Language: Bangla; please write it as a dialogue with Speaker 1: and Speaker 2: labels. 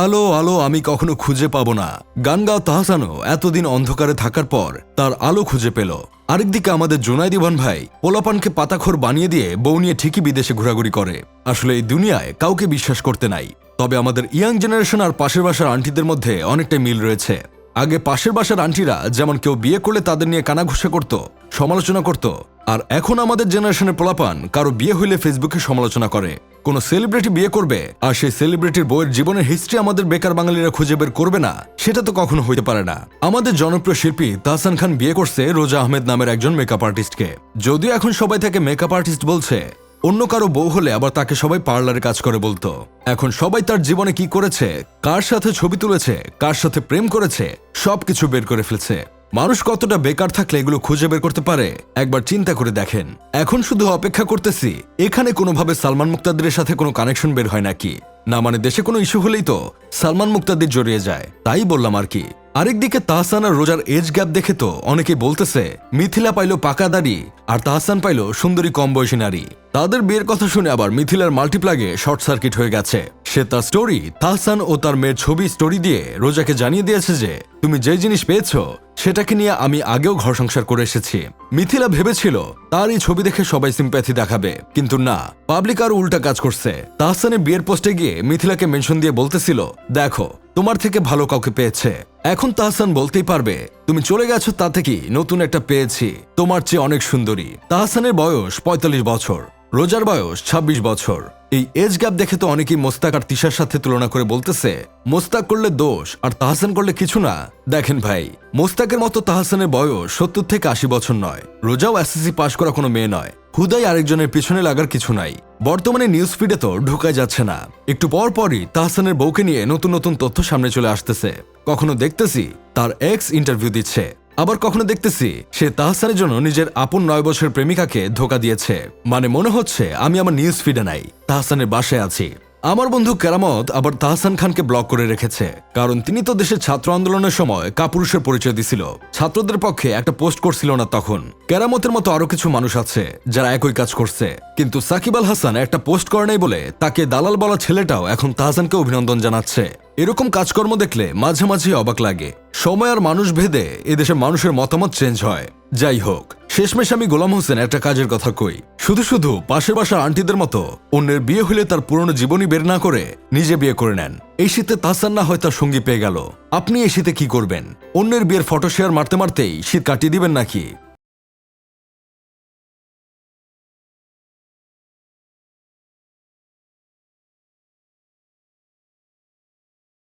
Speaker 1: আলো আলো আমি কখনো খুঁজে পাব না। গান গাও তাহসানও, এতদিন অন্ধকারে থাকার পর তার আলো খুঁজে পেল। আরেকদিকে আমাদের জুনাইদ ইভান ভাই পোলাপানকে পাতাখোর বানিয়ে দিয়ে বউ নিয়ে ঠিকই বিদেশে ঘোরাঘুরি করে। আসলে এই দুনিয়ায় কাউকে বিশ্বাস করতে নাই। তবে আমাদের ইয়াং জেনারেশন আর পাশের বাসার আন্টিদের মধ্যে অনেকটাই মিল রয়েছে। আগে পাশের বাসার আন্টিরা যেমন কেউ বিয়ে করলে তাদের নিয়ে কানাঘুষা করত, সমালোচনা করত, আর এখন আমাদের জেনারেশনের পোলাপান কারও বিয়ে হইলে ফেসবুকে সমালোচনা করে। কোন সেলিব্রিটি বিয়ে করবে? আর সেই সেলিব্রিটির বইয়ের জীবনের হিস্ট্রি আমাদের বেকার বাঙালিরা খুঁজে বের করবে না? সেটা তো কখনো হইতে পারে না। আমাদের জনপ্রিয় শিল্পী তাহসান খান বিয়ে করছে রোজা আহমেদ নামের একজন মেকআপ আর্টিস্টকে যদিও এখন সবাই তাকে মেকআপ আর্টিস্ট বলছে, অন্য কারও বউ হলে আবার তাকে সবাই পার্লারে কাজ করে বলতো। এখন সবাই তার জীবনে কি করেছে, কার সাথে ছবি তুলেছে, কার সাথে প্রেম করেছে, সবকিছু বের করে ফেলছে। মানুষ কতটা বেকার থাকলে এগুলো খুঁজে বের করতে পারে? একবার চিন্তা করে দেখেন। এখন শুধু অপেক্ষা করতেছি, এখানে কোনোভাবে সালমান মুক্তাদের সাথে কোনো কানেকশন বের হয় নাকি? না মানে দেশে কোনো ইস্যু হলেই তো সালমান মুক্তাদের জড়িয়ে যায়। তাই বললাম আর কি। আরেকদিকে তাহসান আর রোজার এজ গ্যাপ দেখে তো অনেকে বলতেছে, মিথিলা পাইল পাকা দাড়ি আর তাহসান পাইল সুন্দরী কম বয়সী নারী। তাদের বিয়ের কথা শুনে আবার মিথিলার মাল্টিপ্লাগে শর্ট সার্কিট হয়ে গেছে। সে তার স্টোরি তাহসান ও তার মেয়ের ছবি স্টোরি দিয়ে রোজাকে জানিয়ে দিয়েছে যে, তুমি যে জিনিস পেয়েছ, সেটাকে নিয়ে আমি আগেও ঘর সংসার করে এসেছি। মিথিলা ভেবেছিল, তার এই ছবি দেখে সবাই সিম্প্যাথি দেখাবে। কিন্তু না পাবলিক আর উল্টা কাজ করছে। তাহসানের বিয়ের পোস্টে গিয়ে মিথিলাকে মেনশন দিয়ে বলতেছিল, দেখো, তোমার থেকে ভালো কাউকে পেয়েছে। এখন তাহসান বলতেই পারবে, তুমি চলে গেছো তাতে কি? নতুন একটা পেয়েছি। তোমার চেয়ে অনেক সুন্দরী। তাহসানের বয়স ৪৫ বছর, রোজার বয়স ২৬ বছর। এই এজ গ্যাপ দেখে তো অনেকেই মোস্তাক আর তিশার সাথে তুলনা করে বলতেছে, মোস্তাক করলে দোষ আর তাহসান করলে কিছু না। দেখেন ভাই, মোস্তাকের মতো তাহসানের বয়স সত্তর থেকে আশি বছর নয়, রোজাও এসএসসি পাশ করা কোনো মেয়ে নয়। হুদাই আরেকজনের পিছনে লাগার কিছু নাই। বর্তমানে নিউজ ফিডে তো ঢুকাই যাচ্ছে না। একটু পর পরই তাহসানের বউকে নিয়ে নতুন নতুন তথ্য সামনে চলে আসতেছে। কখনো দেখতেছি তার এক্স ইন্টারভিউ দিচ্ছে। আবার কখনো দেখতেছি সে তাহসানের জন্য নিজের আপন নয় বছর প্রেমিকাকে ধোকা দিয়েছে। মানে মনে হচ্ছে আমি আমার নিউজ ফিডে নাই। তাহসানের বাসায় আছি। আমার বন্ধু কেরামত আবার তাহসান খানকে ব্লক করে রেখেছে, কারণ তিনি তো দেশের ছাত্র আন্দোলনের সময় কাপুরুষের পরিচয় দিছিল। ছাত্রদের পক্ষে একটা পোস্ট করছিল না তখন। কেরামতের মতো আরও কিছু মানুষ আছে যারা একই কাজ করছে। কিন্তু সাকিব আল হাসান একটা পোস্ট করে নাই বলে তাকে দালাল বলা ছেলেটাও এখন তাহসানকে অভিনন্দন জানাচ্ছে। এরকম কাজকর্ম দেখলে মাঝে মাঝে অবাক লাগে। সময় আর মানুষ ভেদে এদেশে মানুষের মতামত চেঞ্জ হয়। যাই হোক শেষমেশ আমি গোলাম হোসেন একটা কাজের কথা কই। শুধু শুধু পাশে বাসার আন্টিদের মতো অন্যের বিয়ে হলে তার পুরনো জীবনই বের না করে নিজে বিয়ে করে নেন। এই শীতে তাসান্না হয় তার সঙ্গী পেয়ে গেল। আপনি এই শীতে কি করবেন? অন্যের বিয়ের ফটো শেয়ার মারতে মারতেই শীত কাটিয়ে দিবেন নাকি?